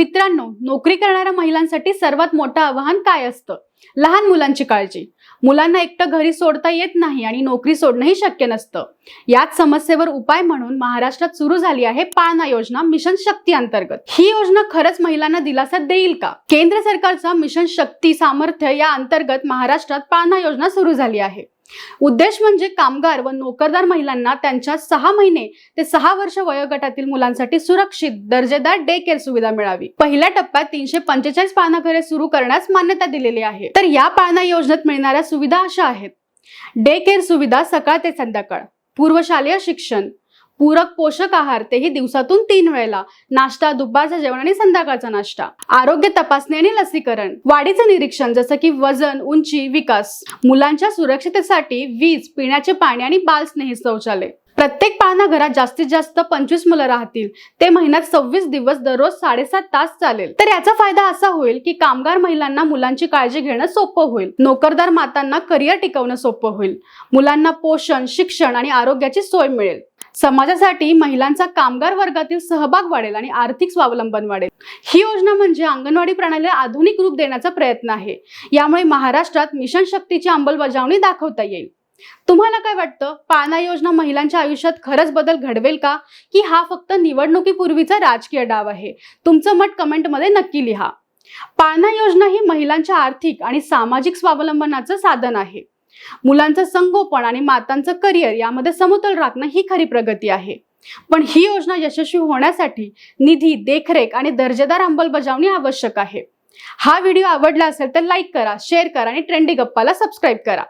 मित्रांनो नोकरी करणाऱ्या महिलांसाठी सर्वात मोठं आव्हान काय असतं? लहान मुलांची काळजी. मुलांना एकटं घरी सोडता येत नाही आणि नोकरी सोडणंही शक्य नसतं. याच समस्येवर उपाय म्हणून महाराष्ट्रात सुरू झाली आहे पाळणा योजना मिशन शक्ती अंतर्गत. ही योजना खरंच महिलांना दिलासा देईल का? केंद्र सरकारचा मिशन शक्ती सामर्थ्य या अंतर्गत महाराष्ट्रात पाळणा योजना सुरू झाली आहे. उद्देश म्हणजे कामगार व नोकरदार महिलांना त्यांच्या सहा महिने ते सहा वर्ष वयोगटातील मुलांसाठी सुरक्षित दर्जेदार डे केअर सुविधा मिळावी. पहिल्या टप्प्यात तीनशे पंचेचाळीस पाळणा सुरू करण्यास मान्यता दिलेली आहे. तर या पाळणा योजनेत मिळणाऱ्या सुविधा अशा आहेत. डे केअर सुविधा सकाळ ते संध्याकाळ पूर्वशालेय शिक्षण पूरक पोषक आहार तेही दिवसातून तीन वेळेला. नाश्ता दुपारचा जेवण आणि संध्याकाळचा नाश्ता. आरोग्य तपासणी आणि लसीकरण. वाढीचं निरीक्षण जसं की वजन उंची विकास. मुलांच्या सुरक्षितेसाठी वीज पिण्याचे पाणी आणि बालस्नेही शौचालय. प्रत्येक पाळणा घरात जास्तीत जास्त पंचवीस मुलं राहतील. ते महिन्यात सव्वीस दिवस दररोज साडेसात तास चालेल. तर याचा फायदा असा होईल की कामगार महिलांना मुलांची काळजी घेणं सोपं होईल. नोकरदार मातांना करिअर टिकवणं सोपं होईल. मुलांना पोषण शिक्षण आणि आरोग्याची सोय मिळेल. समाजासाठी महिलांचा कामगार वर्गातील सहभाग वाढेल आणि आर्थिक स्वावलंबन वाढेल. ही योजना म्हणजे अंगणवाडी प्रणालीला आधुनिक रूप देण्याचा प्रयत्न आहे. यामुळे महाराष्ट्रात मिशन शक्तीची अंमलबजावणी दाखवता येईल. तुम्हाला काय वाटतं? पाळणा योजना महिलांच्या आयुष्यात खरंच बदल घडवेल का? की हा फक्त निवडणुकीपूर्वीचा राजकीय डाव आहे? तुमचं मत कमेंटमध्ये नक्की लिहा. पाळणा योजना ही महिलांच्या आर्थिक आणि सामाजिक स्वावलंबनाचं साधन आहे. मुलांचं संगोपन आणि मातांचं करिअर यामध्ये समतोल राखणं ही खरी प्रगती आहे. पण ही योजना यशस्वी होण्यासाठी निधी देखरेख आणि दर्जेदार अंमलबजावणी आवश्यक आहे. हा व्हिडिओ आवडला असेल तर लाईक करा शेअर करा आणि ट्रेंडी गप्पाला सबस्क्राईब करा.